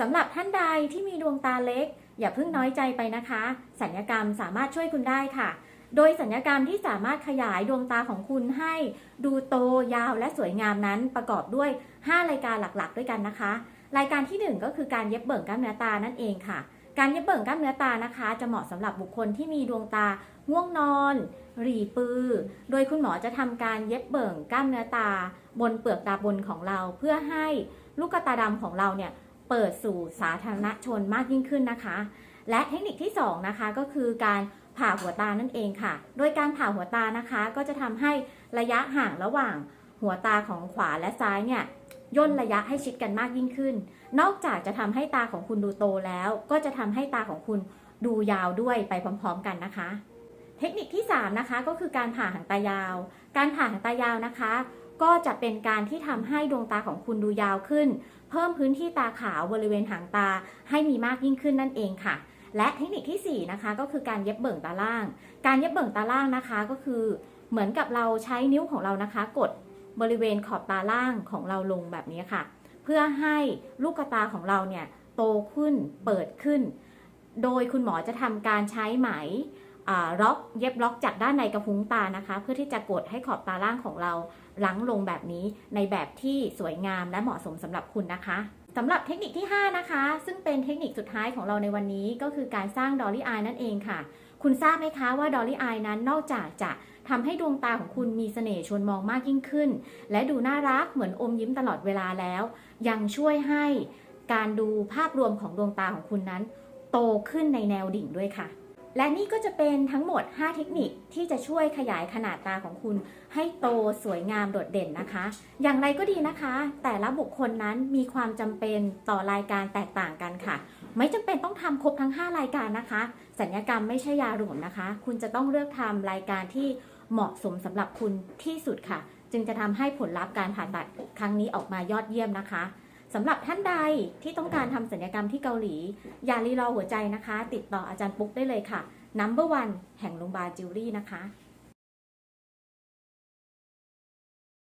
สำหรับท่านใดที่มีดวงตาเล็ก อย่าเพิ่งน้อยใจไปนะคะ สัญญกรรมสามารถช่วยคุณได้ค่ะ โดยสัญญกรรมที่สามารถขยายดวงตาของคุณให้ดูโตยาวและสวยงามนั้นประกอบด้วย 5 รายการหลักๆ ด้วยกันนะคะ รายการที่ 1 ก็คือการเย็บเบิ่งกล้ามเนื้อตานั่นเองค่ะ การเย็บเบิ่งกล้ามเนื้อตานะคะ จะเหมาะสำหรับบุคคลที่มีดวงตาง่วงนอน หรีปือ โดยคุณหมอจะทำการเย็บเบิ่งกล้ามเนื้อตา บนเปลือกตาบนของเราเพื่อให้ลูกตาดำของเราเนี่ย เปิดสู่สาธารณชนมากยิ่งขึ้นนะคะ และเทคนิคที่2นะคะก็คือการผ่าหัวตานั่นเองค่ะ โดยการผ่าหัวตานะคะก็จะทำให้ระยะห่างระหว่างหัวตาของขวาและซ้ายเนี่ยย่นระยะให้ชิดกันมากยิ่งขึ้น นอกจากจะทำให้ตาของคุณดูโตแล้ว ก็จะทำให้ตาของคุณดูยาวด้วยไปพร้อมๆกันนะคะ เทคนิคที่ 3 นะคะก็คือการผ่าหางตายาว การผ่าหางตายาวนะคะ ก็จะเป็นการที่ทำให้ดวงตาของคุณดูยาวขึ้น เพิ่มพื้นที่ตาขาวบริเวณหางตาให้มีมากยิ่งขึ้นนั่นเองค่ะ และเทคนิคที่ 4 นะคะ ก็คือการเย็บเบิ่งตาล่าง การเย็บเบิ่งตาล่างนะคะก็คือ เหมือนกับเราใช้นิ้วของเรานะคะ กดบริเวณขอบตาล่างของเราลงแบบนี้ค่ะ เพื่อให้ลูกตาของเราเนี่ยโตขึ้นเปิดขึ้น โดยคุณหมอจะทำการใช้ไหม ล็อกเย็บล็อกจากด้านในกระพุ้งตานะคะ เพื่อที่จะกดให้ขอบตาล่างของเราลังลงแบบนี้ในแบบที่สวยงามและเหมาะสมสำหรับคุณนะคะสำหรับเทคนิคที่ 5 นะคะ ซึ่งเป็นเทคนิคสุดท้ายของเราในวันนี้ก็คือการสร้างดอลลี่อายนั่นเองค่ะ คุณทราบไหมคะว่าดอลลี่อายนั้นนอกจากจะทำให้ดวงตาของคุณมีเสน่ห์ชวนมองมากยิ่งขึ้น และดูน่ารักเหมือนอมยิ้มตลอดเวลาแล้ว ยังช่วยให้การดูภาพรวมของดวงตาของคุณนั้น โตขึ้นในแนวดิ่งด้วยค่ะ และนี่ก็จะเป็นทั้งหมด 5 เทคนิคที่จะช่วยขยายขนาดตาของคุณ ให้โตสวยงามโดดเด่นนะคะ อย่างไรก็ดีนะคะ แต่ละบุคคลนั้นมีความจำเป็นต่อรายการแตกต่างกันค่ะ ไม่จำเป็นต้องทำครบทั้ง 5 รายการนะคะ สัญญกรรมไม่ใช่ยาหลวมนะคะ คุณจะต้องเลือกทำรายการที่เหมาะสมสำหรับคุณที่สุดค่ะ จึงจะทำให้ผลลัพธ์การผ่าตัดครั้งนี้ออกมายอดเยี่ยมนะคะ สำหรับท่านใดที่ต้องการทำศัลยกรรมที่เกาหลี อย่ารีรอหัวใจนะคะ ติดต่ออาจารย์ปุ๊กได้เลยค่ะ number one แห่งโรงพยาบาลจิวรี่นะคะ